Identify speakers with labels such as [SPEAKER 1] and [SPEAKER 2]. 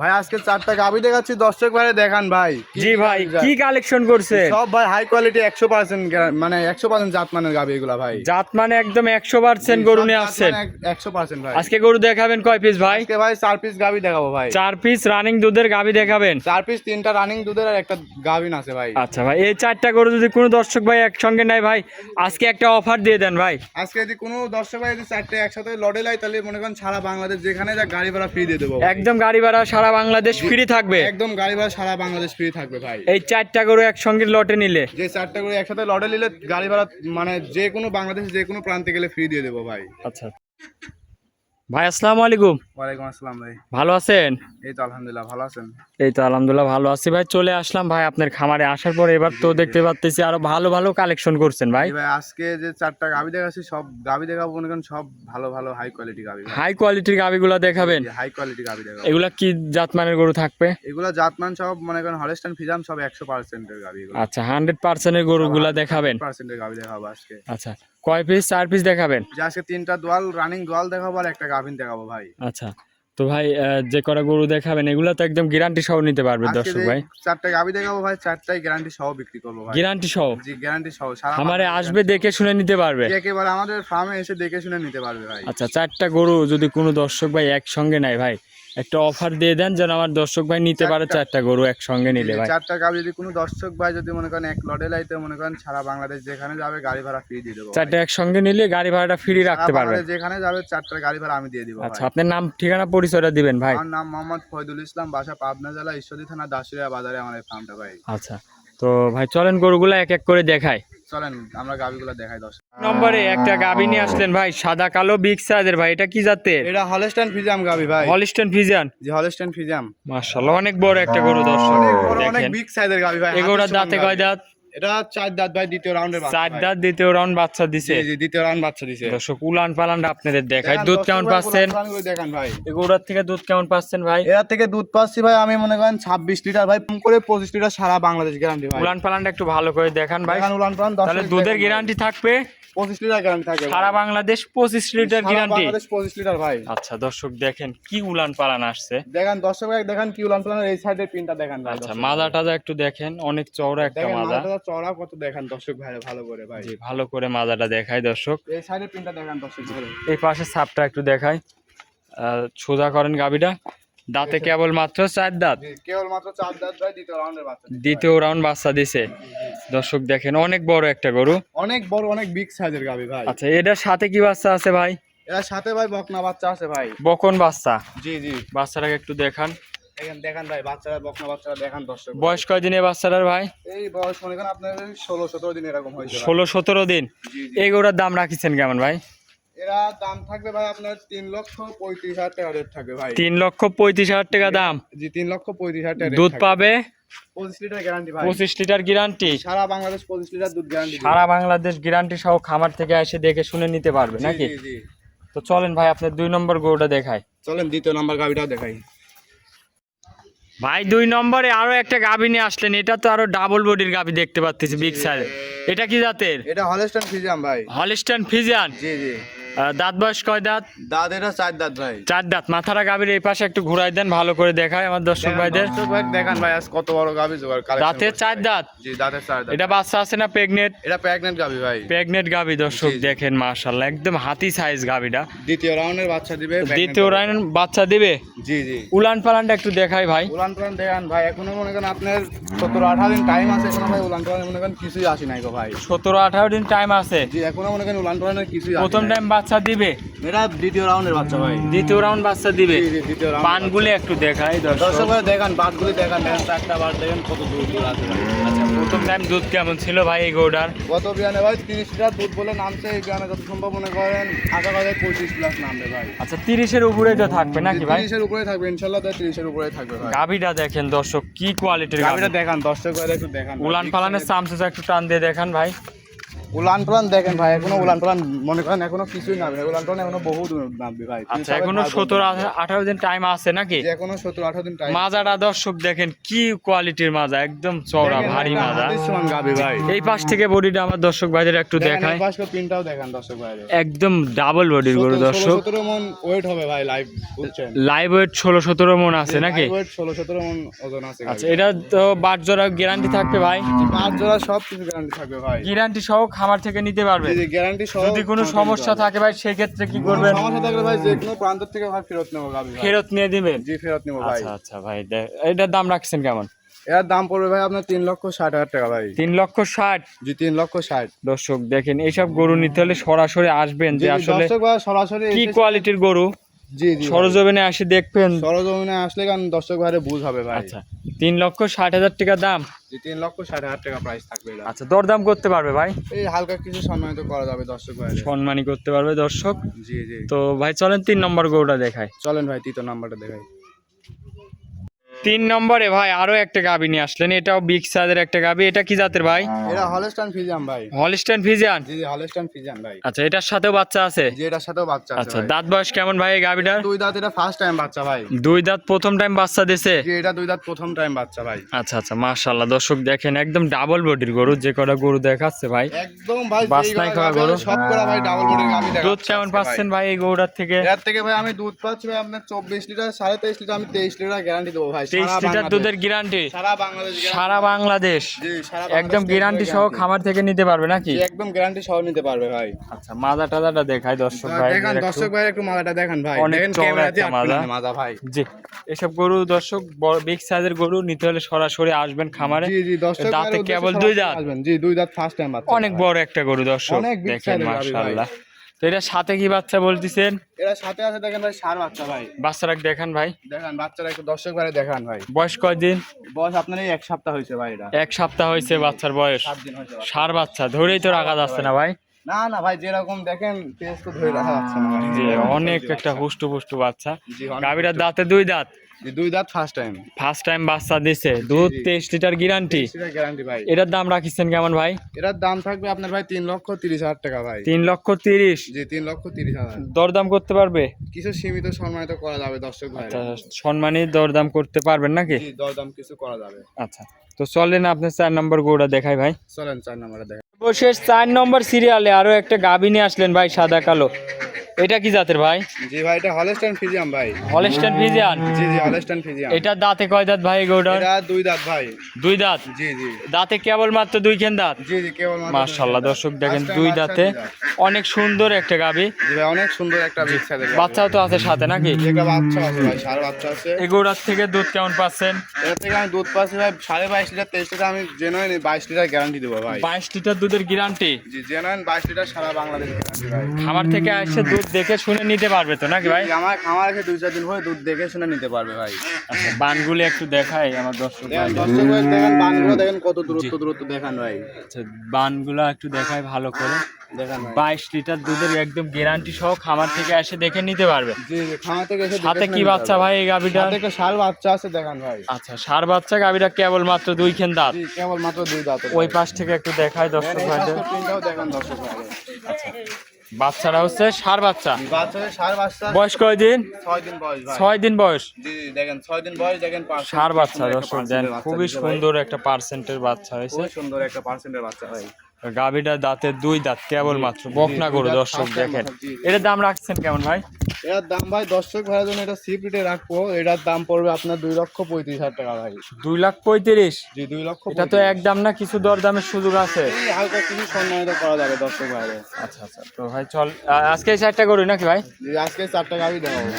[SPEAKER 1] ভাই আজকে চারটা গাবি দেখাচ্ছি দর্শক ভাই দেখান ভাই।
[SPEAKER 2] জি ভাই? কি কালেকশন করছে?
[SPEAKER 1] সব ভাই হাই কোয়ালিটি একশো পার্সেন্ট মানে একশো পার্সেন্ট জাত মানের গাবি এগুলা ভাই।
[SPEAKER 2] জাত মানে একদম একশো পার্সেন্ট গরু নিয়ে আসছেন।
[SPEAKER 1] একশো পার্সেন্ট ভাই।
[SPEAKER 2] আজকে গরু দেখাবেন কয় পিস ভাই?
[SPEAKER 1] আজকে ভাই চার পিস গাবি দেখাবো ভাই।
[SPEAKER 2] চার পিস রানিং দুধের গাবি দেখাবেন।
[SPEAKER 1] চার পিস তিনটা রানিং দুধের আর একটা গাভিন আছে ভাই।
[SPEAKER 2] আচ্ছা ভাই এই চারটা গরু যদি কোনো দর্শক ভাই একসঙ্গে নেয় ভাই আজকে একটা অফার দিয়ে দেন ভাই।
[SPEAKER 1] আজকে যদি কোনো দর্শক ভাই যদি চারটে একসাথে লড়ে লাই তাহলে মনে করেন সারা বাংলাদেশ যেখানে যা গাড়ি ভাড়া ফ্রি দিয়ে দেবো
[SPEAKER 2] একদম গাড়ি ভাড়া সারা বাংলাদেশ ফ্রি থাকবে।
[SPEAKER 1] একদম গাড়ি ভাড়া সারা বাংলাদেশ ফ্রি থাকবে ভাই।
[SPEAKER 2] এই চারটা গরু একসঙ্গে লটে নিলে।
[SPEAKER 1] যে চারটা গরু একসাথে লটে নিলে গাড়ি ভাড়া মানে যে কোনো বাংলাদেশ যে কোনো প্রান্তে গেলে ফ্রি দিয়ে দেবো ভাই।
[SPEAKER 2] আচ্ছা। ভাই আসসালামু আলাইকুম।
[SPEAKER 1] ওয়ালাইকুম আসসালাম ভাই।
[SPEAKER 2] ভালো আছেন?
[SPEAKER 1] এই তো আলহামদুলিল্লাহ ভালো আছেন?
[SPEAKER 2] এই তো আলহামদুলিল্লাহ ভালো আছি ভাই। চলে আসলাম ভাই আপনার খামারে। আসার পর এবার তো দেখতে পাচ্তেছি আরও ভালো ভালো কালেকশন করছেন ভাই।
[SPEAKER 1] ভাই আজকে যে চারটা গাবি দেখাচ্ছি সব গাবি দেখাবো মনে করেন সব ভালো ভালো হাই কোয়ালিটি গাবি
[SPEAKER 2] হাই কোয়ালিটির গাবিগুলো দেখাবেন?
[SPEAKER 1] হাই কোয়ালিটি গাবি দেখাবো।
[SPEAKER 2] এগুলা কি জাতমানের গরু থাকবে?
[SPEAKER 1] এগুলো জাতমান সব মনে করেন হলস্টাইন ফিজাম সব একশো পার্সেন্টের গাবি
[SPEAKER 2] আচ্ছা হান্ড্রেড পার্সেন্টের গরুগুলা দেখাবেন।
[SPEAKER 1] পার্সেন্টের গাবি দেখাবো আজকে।
[SPEAKER 2] আচ্ছা কয় পিস চার পিস দেখাবেন?
[SPEAKER 1] আজকে তিনটা দোয়াল রানিং দোয়াল দেখাবো আর একটা গাভিন দেখাবো ভাই।
[SPEAKER 2] আচ্ছা তো ভাই যে কটা গরু দেখাবেন এগুলো তো একদম গ্যারান্টি সহ নিতে পারবে দর্শক ভাই।
[SPEAKER 1] চারটা গাবি দেখাবো ভাই চারটাই গ্যারান্টি সহ বিক্রি করব ভাই।
[SPEAKER 2] গ্যারান্টি সহ?
[SPEAKER 1] জি গ্যারান্টি সহ সারা
[SPEAKER 2] আমারে আসবে দেখে শুনে নিতে পারবে।
[SPEAKER 1] একেবারে আমাদের ফার্মে এসে দেখে শুনে নিতে পারবে ভাই।
[SPEAKER 2] আচ্ছা চারটা গরু যদি কোনো দর্শক ভাই একসঙ্গে নেয় ভাই একটা অফার দিয়ে দেন যেন আমার দর্শক ভাই নিতে পারে
[SPEAKER 1] চারটা।
[SPEAKER 2] গরু একসঙ্গে নিলে ভাই।
[SPEAKER 1] চারটা গাবি যদি কোনো দর্শক ভাই যদি মনে করেন এক লটে লাইতে মনে করেন সারা বাংলাদেশ যেখানে যাবে গাড়ি ভাড়া ফ্রি দিয়ে দেবো
[SPEAKER 2] চারটা একসঙ্গে নিলে গাড়ি ভাড়াটা ফ্রি রাখতে পারবে
[SPEAKER 1] যেখানে যাবে চারটা গাড়ি ভাড়া আমি দিয়ে দিব
[SPEAKER 2] আচ্ছা আপনার নাম ঠিকানা পরিচয়টা দিবেন ভাই।
[SPEAKER 1] আমার নাম মোহাম্মদ ফয়দুল ইসলাম বাসা পাবনা জেলা ঈশ্বরদী থানা দাসুরিয়া বাজারে আমার এই ফার্মটা ভাই।
[SPEAKER 2] আচ্ছা তো ভাই চলেন গরুগুলো এক এক করে দেখাই।
[SPEAKER 1] চলেন আমরা গাবিগুলো দেখাই দশ
[SPEAKER 2] নম্বরে একটা গাবি নিয়ে আসলেন ভাই সাদা কালো বিগ সাইজের ভাই এটা কি জাতের?
[SPEAKER 1] এটা হলস্টাইন ফিজাম গাবি ভাই।
[SPEAKER 2] হলস্টাইন ফিজিয়ান
[SPEAKER 1] জি হলস্টাইন ফিজাম
[SPEAKER 2] মাশাআল্লাহ অনেক বড় একটা গরু দর্শক।
[SPEAKER 1] অনেক বড়, অনেক
[SPEAKER 2] দেখেন।
[SPEAKER 1] বিগ সাইজের গাবি ভাই
[SPEAKER 2] এগুলোর দাঁতে কয় দাঁত?
[SPEAKER 1] এটা চার দাঁত ভাই দ্বিতীয় রাউন্ডের
[SPEAKER 2] চার দাঁত দ্বিতীয় রাউন্ড বাচ্চা দিছে।
[SPEAKER 1] জি দ্বিতীয় রাউন্ড বাচ্চা দিছে।
[SPEAKER 2] দর্শক উলান পালানটা আপনাদের
[SPEAKER 1] দেখান,
[SPEAKER 2] দুধ কেমন পাচ্ছেন?
[SPEAKER 1] দেখান ভাই।
[SPEAKER 2] এগুলোর থেকে দুধ কেমন পাচ্ছেন ভাই?
[SPEAKER 1] এর থেকে দুধ পাচ্ছি ভাই আমি মনে করেন ছাব্বিশ লিটার ভাই কম করে পঁচিশ লিটার সারা বাংলাদেশ গ্যারান্টি ভাই।
[SPEAKER 2] উলান পালানটা একটু ভালো করে দেখান ভাই।
[SPEAKER 1] উলান পালান
[SPEAKER 2] তাহলে দুধের গ্যারান্টি থাকবে?
[SPEAKER 1] ভাই। পঁচিশ লিটার গ্যারান্টি থাকে
[SPEAKER 2] সারা বাংলাদেশ পঁচিশ লিটার গ্যারান্টি
[SPEAKER 1] বাংলাদেশ লিটার ভাই।
[SPEAKER 2] আচ্ছা দর্শক দেখেন কি উলান পালান আসছে।
[SPEAKER 1] দেখেন দর্শক ভাই দেখেন কি উলান এই সাইডের পিনটা দেখেন ভাই
[SPEAKER 2] আচ্ছা
[SPEAKER 1] দর্শক।
[SPEAKER 2] মাজা টাজা একটু দেখেন অনেক চওড়া একটা
[SPEAKER 1] মাথাটা চড়া কত দেখেন দর্শক ভাই ভালো করে ভাই।
[SPEAKER 2] জি ভালো করে মাজাটা দেখায় দর্শক।
[SPEAKER 1] এই সাইডের পিনটা দেখেন দর্শক ভাই
[SPEAKER 2] এই পাশে সাপটা একটু আহ, সোজা করেন গাবিটা। দাঁতে কেবল মাত্র চার দাঁত।
[SPEAKER 1] জি, কেবলমাত্র চার দাঁত ভাই দ্বিতীয় রাউন্ডের বাচ্চা
[SPEAKER 2] দ্বিতীয় রাউন্ড বাচ্চা দিছে। দর্শক দেখেন অনেক বড় একটা গরু।
[SPEAKER 1] অনেক বড় অনেক বিগ সাইজের গাবি ভাই।
[SPEAKER 2] আচ্ছা এটার সাথে কি বাচ্চা আছে ভাই?
[SPEAKER 1] এর সাথে ভাই বকনা বাচ্চা আছে ভাই।
[SPEAKER 2] বকন বাচ্চা।
[SPEAKER 1] জি জি।
[SPEAKER 2] বাচ্চাটাকে একটু দেখান।
[SPEAKER 1] দেখেন দেখেন ভাই বাচ্চারা বকনা বাচ্চারা দেখান দর্শক ভাই।
[SPEAKER 2] বয়স কয় দিনে বাচ্চাটার ভাই?
[SPEAKER 1] এই বয়স মনে করেন আপনার ষোলো সতেরো দিন এরকম হয়েছে।
[SPEAKER 2] ষোলো সতেরো দিন। এই গরুর দাম রাখিছেন কেমন ভাই?
[SPEAKER 1] এরা দাম থাকবে ভাই আপনার তিন লক্ষ পঁয়ত্রিশ হাজার টাকা রেট থাকবে ভাই।
[SPEAKER 2] তিন লক্ষ পঁয়ত্রিশ হাজার টাকা দাম।
[SPEAKER 1] জি তিন লক্ষ পঁয়ত্রিশ হাজার টাকা
[SPEAKER 2] দুধ পাবে?
[SPEAKER 1] পঁচিশ লিটার গ্যারান্টি
[SPEAKER 2] পঁচিশ লিটার গ্যারান্টি
[SPEAKER 1] সারা বাংলাদেশ পঁচিশ লিটার দুধ গ্যারান্টি
[SPEAKER 2] সারা বাংলাদেশ গ্যারান্টি সহ খামার থেকে এসে দেখে শুনে নিতে পারবে নাকি? তো চলেন ভাই আপনার দুই নম্বর গরুটা দেখায়
[SPEAKER 1] চলেন দ্বিতীয় নাম্বার গাড়িটাও দেখাই।
[SPEAKER 2] ভাই দুই নম্বরে আরও একটা গাভী নিয়ে আসলেন। এটা তো আরও ডাবল বডির গাভী দেখতে পাচ্ছি বিগ সাইজ এটা কি জাতের?
[SPEAKER 1] এটা হলস্টন ফিজিয়ান ভাই।
[SPEAKER 2] হলিস্টান ফিজিয়ান
[SPEAKER 1] জি জি।
[SPEAKER 2] দাঁত বয়স কয় দাঁত?
[SPEAKER 1] দাঁত এটা চার দাঁত ভাই।
[SPEAKER 2] চার দাঁত। মাথারা গাভীর এই পাশে একটু ঘুরাই দেন ভালো করে দেখায় আমার দর্শক ভাইদের।
[SPEAKER 1] দেখান ভাই আজ কত বড় গাবি জোগাড়
[SPEAKER 2] দাঁতে চার দাঁত?
[SPEAKER 1] জি দাঁতের চার দাঁত।
[SPEAKER 2] এটা বাচ্চা আছে না প্রেগনেট
[SPEAKER 1] এটা প্রেগনেন্ট গাবি ভাই।
[SPEAKER 2] প্রেগনেট গাভি দর্শক। দেখেন মাশাল্লাহ একদম হাতি সাইজ গাভিটা
[SPEAKER 1] দ্বিতীয় রাউন্ডের বাচ্চা দিবে
[SPEAKER 2] দ্বিতীয় রাউন্ড বাচ্চা দিবে?
[SPEAKER 1] জি জি।
[SPEAKER 2] উলান পালানটা একটু দেখাই ভাই।
[SPEAKER 1] উলান পালান দেখান ভাই এখনও মনে করেন আপনার সতেরো আঠারো দিন টাইম আছে এখনও ভাই উলান পালান মনে করেন কিছুই আসি নাই গো ভাই।
[SPEAKER 2] সতেরো আঠারো দিন টাইম আছে।
[SPEAKER 1] জি এখনও মনে করেন উলান পালানের কিছুই
[SPEAKER 2] প্রথম টাইম বাচ্চা দিবে?
[SPEAKER 1] এটা দ্বিতীয় রাউন্ডের বাচ্চা ভাই।
[SPEAKER 2] দ্বিতীয় রাউন্ড বাচ্চা দিবে?
[SPEAKER 1] দ্বিতীয় রাউন্ড
[SPEAKER 2] পানগুলি একটু দেখাই
[SPEAKER 1] দর্শক। দেখান বাটগুলি দেখান দেখেন চারটা বাট দেখেন কত দূর দূর আছে
[SPEAKER 2] আচ্ছা প্রথম টাইম দুধ কেমন ছিল ভাই এই গৌডার
[SPEAKER 1] গত বিয়ানে ভাই তিরিশ লিটার দুধ বলে নামছে এই বিয়ানে যত সম্ভব মনে করেন আশা করা যায় পঁচিশ প্লাস নামবে ভাই।
[SPEAKER 2] আচ্ছা তিরিশের উপরে তো থাকবে নাকি ভাই?
[SPEAKER 1] তিরিশের উপরে থাকবে ইনশাল্লাহ তাই তিরিশের উপরে থাকবে ভাই।
[SPEAKER 2] গাভিটা দেখেন দর্শক কি কোয়ালিটির গাভি।
[SPEAKER 1] গাবিটা দেখান দর্শক একটু দেখান।
[SPEAKER 2] উলান পালানের চামচা একটু টান দিয়ে দেখান ভাই।
[SPEAKER 1] উলান টলান দেখেন ভাই এখনও উলান টলান মনে করেন এখনও কিছুই নামবে না। উলান টলান এখনও বহু দূর নামবে ভাই
[SPEAKER 2] আচ্ছা এখনও সতেরো আঠারো দিন টাইম আছে নাকি?
[SPEAKER 1] এখনও সতেরো আঠারো দিন টাইম
[SPEAKER 2] মাজাটা দর্শক দেখেন কি কোয়ালিটির মাজা একদম চওড়া ভারী মাজা।
[SPEAKER 1] ভাই।
[SPEAKER 2] এই পাশ থেকে বডিটা আমার দর্শক ভাইদের একটু দেখায়
[SPEAKER 1] পিনটাও দেখেন দর্শক ভাই
[SPEAKER 2] একদম ডাবল বডির গরু দর্শক।
[SPEAKER 1] সতেরো মন ওয়েট হবে ভাই লাইভ বুঝছেন?
[SPEAKER 2] লাইভ ওয়েট ষোলো সতেরো মন আছে নাকি?
[SPEAKER 1] ওয়েট ষোলো সতেরো মন ওজন আছে
[SPEAKER 2] আচ্ছা এটা তো বাট জোড়া গ্যারান্টি থাকবে ভাই?
[SPEAKER 1] পাঁচ জোড়া সব কিছু গ্যারান্টি থাকবে ভাই।
[SPEAKER 2] গ্যারান্টি সহ খামার থেকে নিতে পারবে।
[SPEAKER 1] গ্যারান্টি সহ
[SPEAKER 2] যদি কোনো সমস্যা থাকে ভাই সেক্ষেত্রে কি করবেন?
[SPEAKER 1] সমস্যা থাকলে ভাই যে কোনো প্রান্ত থেকে ভাই ফেরত নেব গাবি ভাই।
[SPEAKER 2] ফেরত নিয়ে দিবেন?
[SPEAKER 1] জি ফেরত নেব ভাই।
[SPEAKER 2] আচ্ছা আচ্ছা ভাই এটার দাম রাখছেন কেমন?
[SPEAKER 1] এর দাম পড়বে ভাই আপনার তিন লক্ষ ষাট হাজার টাকা ভাই।
[SPEAKER 2] তিন লক্ষ ষাট?
[SPEAKER 1] জি তিন লক্ষ ষাট।
[SPEAKER 2] দর্শক দেখেন এইসব গরু নিতে হলে সরাসরি আসবেন যে আসলে
[SPEAKER 1] দর্শক ভাই সরাসরি
[SPEAKER 2] কি কোয়ালিটির গরু?
[SPEAKER 1] জি জি
[SPEAKER 2] সরজমিনে আসে দেখবেন।
[SPEAKER 1] সরজমিনে আসলে কারণ দর্শক ভাইরে বুঝ হবে ভাই।
[SPEAKER 2] আচ্ছা তিন লক্ষ ষাট হাজার টাকা দাম।
[SPEAKER 1] তিন লক্ষ ষাট হাজার টাকা প্রাইস থাকবে
[SPEAKER 2] আচ্ছা দরদাম করতে পারবে ভাই?
[SPEAKER 1] এই হালকা কিছু সম্মানিত করা যাবে দর্শক ভাই
[SPEAKER 2] সম্মানই করতে পারবে দর্শক।
[SPEAKER 1] জি জি।
[SPEAKER 2] তো ভাই চলেন তিন নম্বর গরুটা দেখায়
[SPEAKER 1] চলেন ভাই তৃতীয় নাম্বারটা দেখাই।
[SPEAKER 2] তিন নম্বরে ভাই আরও একটা গাবি নিয়ে আসলেন। এটাও বিগ সাইজের একটা গাবি। এটা কি জাতের ভাই?
[SPEAKER 1] এটা হলস্টান ফিজিয়াম ভাই।
[SPEAKER 2] হলিস্টান ফিজিয়ান
[SPEAKER 1] জি জি হলস্টান ফিজিয়াম ভাই।
[SPEAKER 2] আচ্ছা এটার সাথেও বাচ্চা আছে?
[SPEAKER 1] জি এটার সাথেও বাচ্চা আছে
[SPEAKER 2] আচ্ছা দাঁত বয়স কেমন ভাই এই গাবিটার?
[SPEAKER 1] দুই দাঁত এটা ফার্স্ট টাইম বাচ্চা ভাই।
[SPEAKER 2] দুই দাঁত প্রথম টাইম বাচ্চা দিছে?
[SPEAKER 1] জি এটা দুই দাঁত প্রথম টাইম বাচ্চা ভাই।
[SPEAKER 2] আচ্ছা আচ্ছা মাশাল্লাহ দর্শক দেখেন একদম ডাবল বডির গরু যে কটা গরু দেখাচ্ছে ভাই।
[SPEAKER 1] একদম ভাই
[SPEAKER 2] বাসনায়
[SPEAKER 1] যেই
[SPEAKER 2] খাওয়া গরু।
[SPEAKER 1] সব করা ভাই ডাবল বডির গাবি দেখা
[SPEAKER 2] দুধ কেমন পাচ্ছেন ভাই এই গরুটার থেকে?
[SPEAKER 1] এর থেকে ভাই আমি দুধ পাচ্ছি ভাই আপনার চব্বিশ লিটার সাড়ে তেইশ লিটার আমি তেইশ লিটার গ্যারান্টি দেবো ভাই।
[SPEAKER 2] তেইশ লিটার দুধের গ্যারান্টি
[SPEAKER 1] সারা বাংলাদেশ
[SPEAKER 2] সারা বাংলাদেশ। একদম গ্যারান্টি সহ খামার থেকে নিতে পারবে নাকি?
[SPEAKER 1] একদম গ্যারান্টি সহ নিতে পারবে ভাই।
[SPEAKER 2] আচ্ছা মাজা টাজাটা দেখাই দর্শক ভাই
[SPEAKER 1] দেখান দর্শক ভাই একটু মাজাটা দেখান ভাই।
[SPEAKER 2] অনেক মাজা।
[SPEAKER 1] মাজা ভাই।
[SPEAKER 2] জি এসব গরু দর্শক বড় বিগ সাইজের গরু নিতে হলে সরাসরি আসবেন খামারে।
[SPEAKER 1] জি জি দর্শক
[SPEAKER 2] দাঁতে কেবল দুই দাঁত।
[SPEAKER 1] আসবেন। জি দুই দাঁত ফার্স্ট টাইম
[SPEAKER 2] অনেক বড় একটা গরু দর্শক। দেখেন। মাশাআল্লাহ। তো এটা সাথে কি বাচ্চা বলতেছেন?
[SPEAKER 1] এরা সাথে আছে দেখেন ভাই সার বাচ্চা ভাই।
[SPEAKER 2] বাচ্চারা দেখান ভাই।
[SPEAKER 1] দেখান বাচ্চারা একটু দর্শক ভাই দেখান ভাই।
[SPEAKER 2] বয়স কয়দিন?
[SPEAKER 1] বয়স আপনার এই এক সপ্তাহ হয়েছে ভাই এটা।
[SPEAKER 2] এক সপ্তাহ হয়েছে বাচ্চার বয়স।
[SPEAKER 1] সাত দিন হয়েছে
[SPEAKER 2] সার বাচ্চা ধরেই তো রাখা যাচ্ছে না ভাই।
[SPEAKER 1] না না ভাই যেরকম দেখেন পেজ তো ধরে রাখা যাচ্ছে না ভাই।
[SPEAKER 2] যে অনেক একটা হুষ্টু পুষ্টু বাচ্চা
[SPEAKER 1] অনেক
[SPEAKER 2] দাঁতে দুই দাঁত।
[SPEAKER 1] দুই দাঁত ফার্স্ট টাইম
[SPEAKER 2] ফার্স্ট টাইম বাচ্চা দিছে। দুধ
[SPEAKER 1] জি।
[SPEAKER 2] তেইশ লিটার গ্যারান্টি
[SPEAKER 1] গ্যারান্টি ভাই।
[SPEAKER 2] এটার দাম রাখিছেন কেমন ভাই?
[SPEAKER 1] এটার দাম থাকবে আপনার ভাই তিন লক্ষ তিরিশ হাজার টাকা ভাই।
[SPEAKER 2] তিন লক্ষ তিরিশ।
[SPEAKER 1] জি তিন লক্ষ তিরিশ হাজার।
[SPEAKER 2] দরদাম করতে পারবে?
[SPEAKER 1] কিছু সীমিত সম্মানিত করা যাবে দর্শক ভাই।
[SPEAKER 2] আচ্ছা দরদাম করতে পারবেন নাকি?
[SPEAKER 1] দরদাম কিছু করা যাবে।
[SPEAKER 2] আচ্ছা তো চলেন আপনার চার নম্বর গরুটা দেখাই ভাই।
[SPEAKER 1] চলেন চার নাম্বারে
[SPEAKER 2] চার নম্বর সিরিয়ালে আরও একটা গাভী নিয়ে আসলেন ভাই সাদা কালো। এটা কি জাতের ভাই?
[SPEAKER 1] জি ভাই এটা হলস্টাইন ফিজিয়াম ভাই।
[SPEAKER 2] হলিস্টান ফিজিয়ান
[SPEAKER 1] জি জি হলস্টাইন ফিজিয়াম
[SPEAKER 2] এটা দাঁতে কয় দাঁত ভাই গরুটার?
[SPEAKER 1] এটা দুই দাঁত ভাই।
[SPEAKER 2] দুই দাঁত?
[SPEAKER 1] জি জি।
[SPEAKER 2] দাঁতে কেবল মাত্র দুই খেন দাঁত?
[SPEAKER 1] জি জি কেবল
[SPEAKER 2] মার্শাল্লাহ দর্শক দেখেন দুই দাঁতে অনেক সুন্দর একটা গাভী
[SPEAKER 1] জি ভাই অনেক সুন্দর একটা বিগ সাইজের
[SPEAKER 2] বাচ্চাও তো আছে সাথে নাকি?
[SPEAKER 1] একটা বাচ্চা আছে ভাই সার বাচ্চা আছে।
[SPEAKER 2] এই গরুটার থেকে দুধ কেমন পাচ্ছেন?
[SPEAKER 1] এর থেকে আমি দুধ পাচ্ছি ভাই সাড়ে বাইশ লিটার তেইশ লিটার আমি জেনুইন বাইশ লিটার গ্যারান্টি দেবো ভাই।
[SPEAKER 2] বাইশ লিটার দুধের গ্যারান্টি
[SPEAKER 1] জি জেনুইন বাইশ লিটার সারা বাংলাদেশ গ্যারান্টি ভাই।
[SPEAKER 2] খামার থেকে এসে দুধ দেখে শুনে নিতে পারবে তো নাকি ভাই?
[SPEAKER 1] আমার খামার রেখে দুই চার দিন পরে দুধ দেখে শুনে নিতে পারবে ভাই।
[SPEAKER 2] আচ্ছা বানগুলি একটু দেখাই আমার দর্শক।
[SPEAKER 1] দর্শক ভাই দেখেন বানগুলো দেখেন কত দূরত্ব দূরত্ব দেখান ভাই।
[SPEAKER 2] আচ্ছা বানগুলো একটু দেখাই ভালো করে।
[SPEAKER 1] দেখান ভাই।
[SPEAKER 2] বাইশ লিটার দুধের একদম গ্যারান্টি সহ খামার থেকে এসে দেখে নিতে পারবে।
[SPEAKER 1] খামার থেকে এসে
[SPEAKER 2] সাথে কি বাচ্চা ভাই এই গাভিটা?
[SPEAKER 1] শাল বাচ্চা আছে দেখান ভাই।
[SPEAKER 2] আচ্ছা সার বাচ্চা গাভিটা কেবল মাত্র দুই খেন দাঁত?
[SPEAKER 1] কেবল মাত্র দুই দাঁত।
[SPEAKER 2] ওই পাশ থেকে একটু দেখাই দর্শক
[SPEAKER 1] প্রিন্টটাও দেখান দর্শক ভাই
[SPEAKER 2] আচ্ছা বাচ্চারা হচ্ছে সার বাচ্চা। বয়স কয়দিন?
[SPEAKER 1] ছয় দিন বয়স
[SPEAKER 2] সার বাচ্চা দর্শক দেন খুবই সুন্দর একটা পার্সেন্টের বাচ্চা হয়েছে।
[SPEAKER 1] সুন্দর একটা পার্সেন্টের বাচ্চা ভাই।
[SPEAKER 2] গাভিটা দাঁতে দুই দাঁত কেবল মাত্র বকনা গরু দর্শক দেখেন। এটার দাম রাখছেন কেমন ভাই?
[SPEAKER 1] এটার দাম ভাই দর্শক ভাইয়ের জন্য এটা সিপ রেটে রাখব এটার দাম পড়বে আপনার দুই লক্ষ পঁয়ত্রিশ হাজার টাকা ভাই।
[SPEAKER 2] দুই লাখ পঁয়ত্রিশ?
[SPEAKER 1] জি দুই লক্ষ
[SPEAKER 2] এটা তো একদম না কিছু দর দামের সুযোগ আছে।
[SPEAKER 1] হালকা কিছু সম্মানিত করা যাবে দর্শক ভাইরে
[SPEAKER 2] আচ্ছা আচ্ছা তো ভাই চল আজকে চারটা গরু নাকি ভাই?
[SPEAKER 1] আজকে চারটা গাড়ি দেওয়া হবে